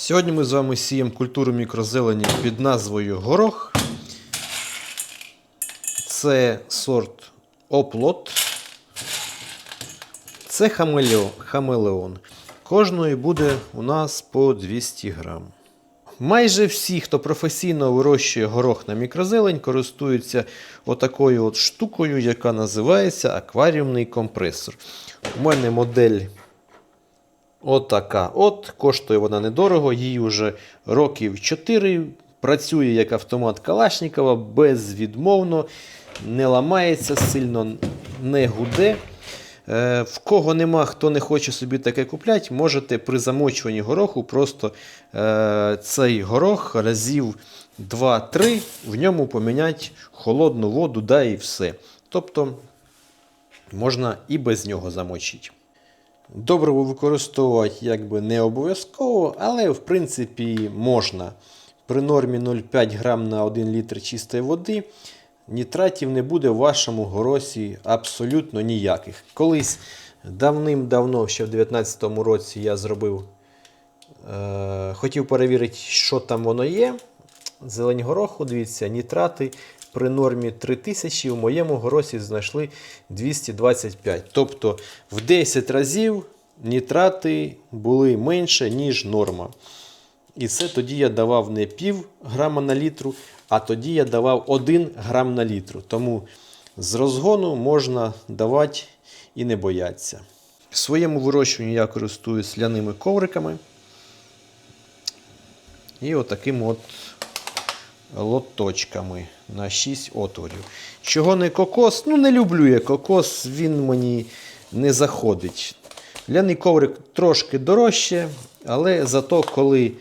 Сьогодні ми з вами сіємо культуру мікрозелені під назвою горох. Це сорт оплот. Це хамелеон. Кожної буде у нас по 200 грам. Майже всі, хто професійно вирощує горох на мікрозелень, користуються отакою от штукою, яка називається акваріумний компресор. У мене модель Отака. От, коштує вона недорого, їй вже років 4. Працює як автомат Калашникова, безвідмовно, не ламається сильно, не гуде. Е, В кого нема, хто не хоче собі таке купляти, можете при замочуванні гороху просто е, цей горох разів 2-3 в ньому поміняти холодну воду, да і все. Тобто можна і без нього замочити. Добриво використовувати якби не обов'язково, але в принципі можна. При нормі 0,5 грам на 1 літр чистої води нітратів не буде в вашому горосі абсолютно ніяких. Колись давним-давно, ще в 2019 році, я зробив, е, хотів перевірити, що там воно є. Зелень гороху, дивіться, нітрати при нормі 3000 у моєму горосі знайшли 225. Тобто в 10 разів нітрати були менше, ніж норма. І це тоді я давав не пів грама на літру, а тоді я давав 1 грам на літру. Тому з розгону можна давати і не боятися. В своєму вирощуванні я користуюсь ляними ковриками. І отаким от лоточками на 6 отворів. Чого не кокос? Ну, не люблю я кокос, він мені не заходить. Ляний коврик трошки дорожче, але зато коли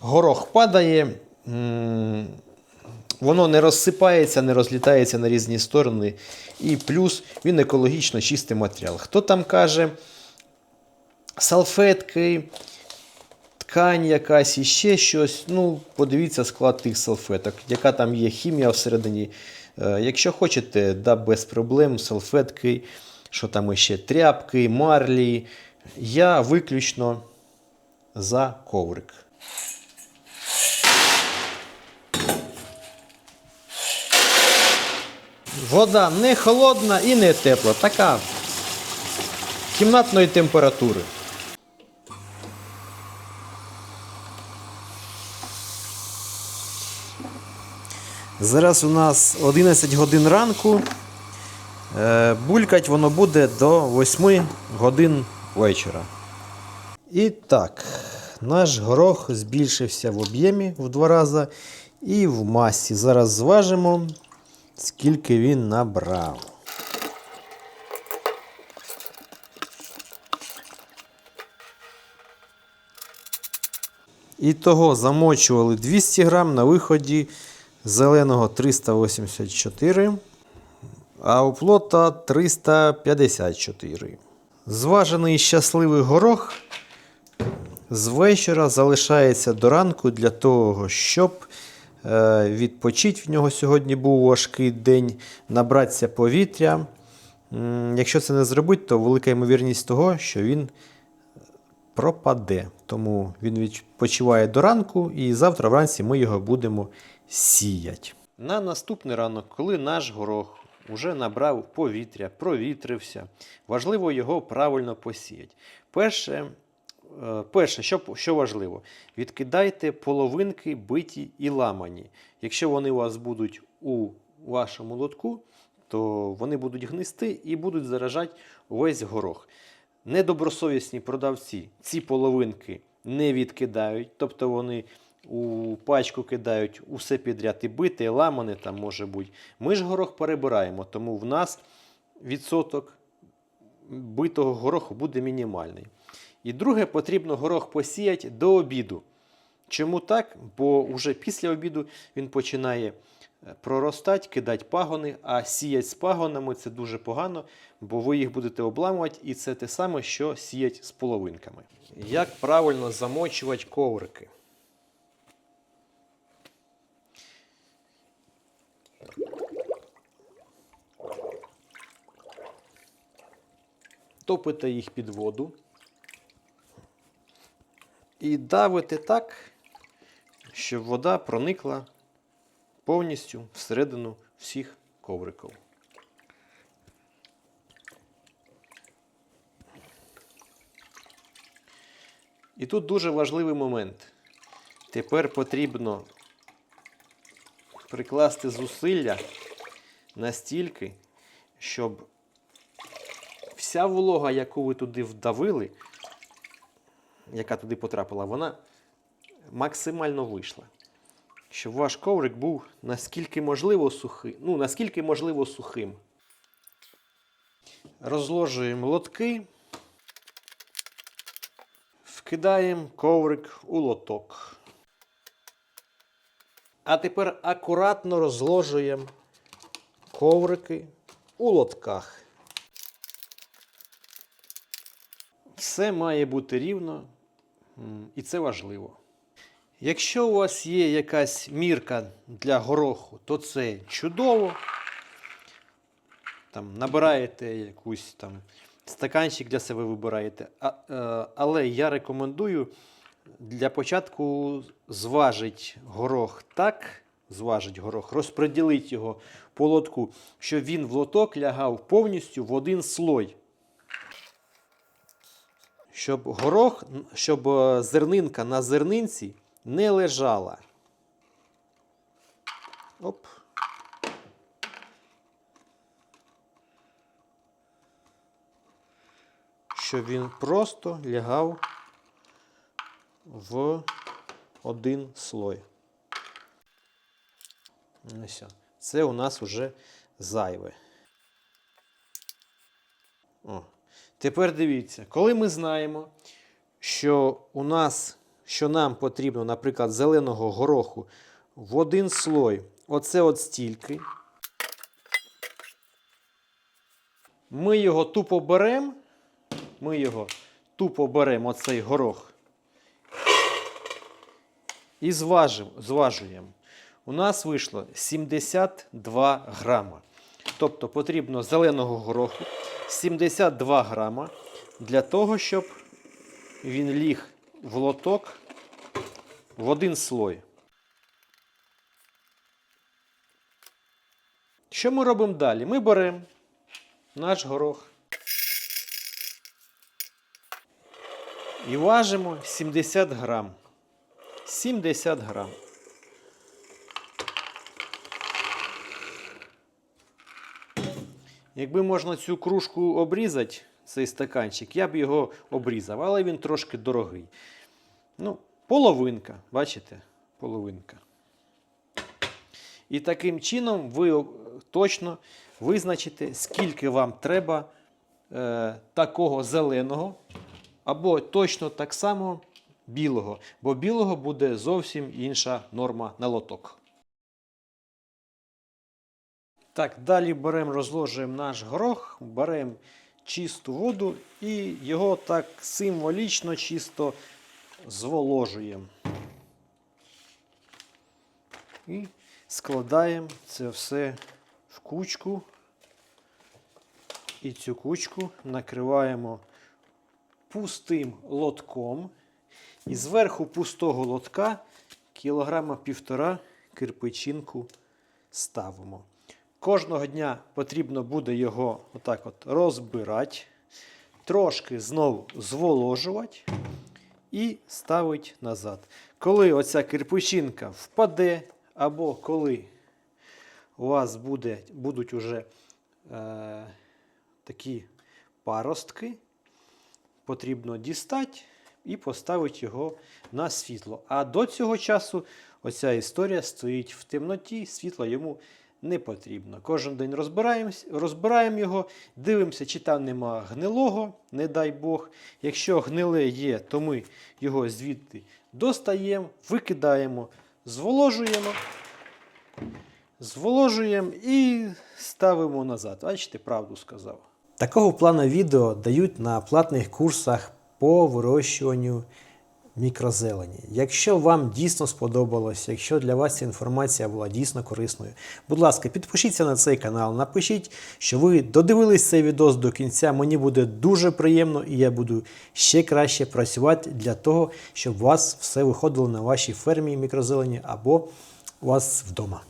горох падає, воно не розсипається, не розлітається на різні сторони. І плюс він екологічно чистий матеріал. Хто там каже, салфетки, ткань якась і ще щось. Ну, подивіться склад тих салфеток, яка там є хімія всередині. Е, Якщо хочете, да, без проблем, салфетки, що там ще тряпки, марлі. Я виключно за коврик. Вода не холодна і не тепла, така кімнатної температури. Зараз у нас 11 годин ранку. Е, Булькать воно буде до 8 годин вечора. І так, наш горох збільшився в об'ємі в два рази і в масі. Зараз зважимо, скільки він набрав. І того замочували 200 грам на виході зеленого 384, а у плота 354. Зважений щасливий горох з вечора залишається до ранку для того, щоб е, відпочити. В нього сьогодні був важкий день, набратися повітря. Якщо це не зробити, то велика ймовірність того, що він пропаде. Тому він відпочиває до ранку, і завтра вранці ми його будемо сіяти. На наступний ранок, коли наш горох вже набрав повітря, провітрився, важливо його правильно посіяти. Перше, е, перше що, що важливо, відкидайте половинки биті і ламані. Якщо вони у вас будуть у вашому лотку, то вони будуть гнисти і будуть заражати весь горох. Недобросовісні продавці ці половинки не відкидають, тобто вони у пачку кидають усе підряд і бите, і ламане там може бути. Ми ж горох перебираємо, тому в нас відсоток битого гороху буде мінімальний. І друге, потрібно горох посіяти до обіду. Чому так? Бо вже після обіду він починає проростати, кидати пагони, а сіять з пагонами це дуже погано, бо ви їх будете обламувати, і це те саме, що сіять з половинками. Як правильно замочувати коврики? Топите їх під воду. І давите так, щоб вода проникла повністю всередину всіх ковриків. І тут дуже важливий момент. Тепер потрібно прикласти зусилля настільки, щоб вся волога, яку ви туди вдавили, яка туди потрапила, вона максимально вийшла. Щоб ваш коврик був наскільки можливо сухий, ну, наскільки можливо сухим. Розложуємо лотки, вкидаємо коврик у лоток. А тепер акуратно розложуємо коврики у лотках. Все має бути рівно, і це важливо. Якщо у вас є якась мірка для гороху, то це чудово. Там, набираєте якусь там стаканчик для себе вибираєте. А, е, але я рекомендую для початку зважить горох так, зважить горох, розподілити його по лотку, щоб він в лоток лягав повністю в один слой. Щоб горох, щоб е, зернинка на зернинці не лежала. Оп. Щоб він просто лягав в один слой. Ось. Це у нас вже зайве. О. Тепер дивіться, коли ми знаємо, що у нас, що нам потрібно, наприклад, зеленого гороху в один слой, оце от стільки. Ми його тупо беремо, ми його тупо беремо, оцей горох, і зважимо, зважуємо. У нас вийшло 72 грама. Тобто потрібно зеленого гороху 72 грама для того, щоб він ліг в лоток в один слой. Що ми робимо далі? Ми беремо наш горох і важимо 70 грам. 70 грам. Якби можна цю кружку обрізати, цей стаканчик, я б його обрізав, але він трошки дорогий. Ну, половинка, бачите? Половинка. І таким чином ви точно визначите, скільки вам треба е, такого зеленого, або точно так само білого, бо білого буде зовсім інша норма на лоток. Так, далі беремо, розложуємо наш горох, беремо чисту воду і його так символічно чисто зволожуємо. І складаємо це все в кучку. І цю кучку накриваємо пустим лотком. І зверху пустого лотка кілограма півтора кирпичинку ставимо. Кожного дня потрібно буде його отак от розбирати, трошки знову зволожувати і ставити назад. Коли оця кирпичинка впаде, або коли у вас буде, будуть уже е, такі паростки, потрібно дістати і поставити його на світло. А до цього часу оця історія стоїть в темноті, світло йому не потрібно. Кожен день розбираємось, розбираємо його, дивимося, чи там нема гнилого, не дай Бог. Якщо гниле є, то ми його звідти достаємо, викидаємо, зволожуємо, зволожуємо і ставимо назад. Бачите, правду сказав. Такого плану відео дають на платних курсах по вирощуванню мікрозелені. Якщо вам дійсно сподобалось, якщо для вас ця інформація була дійсно корисною, будь ласка, підпишіться на цей канал, напишіть, що ви додивились цей відос до кінця. Мені буде дуже приємно і я буду ще краще працювати для того, щоб у вас все виходило на вашій фермі мікрозелені або у вас вдома.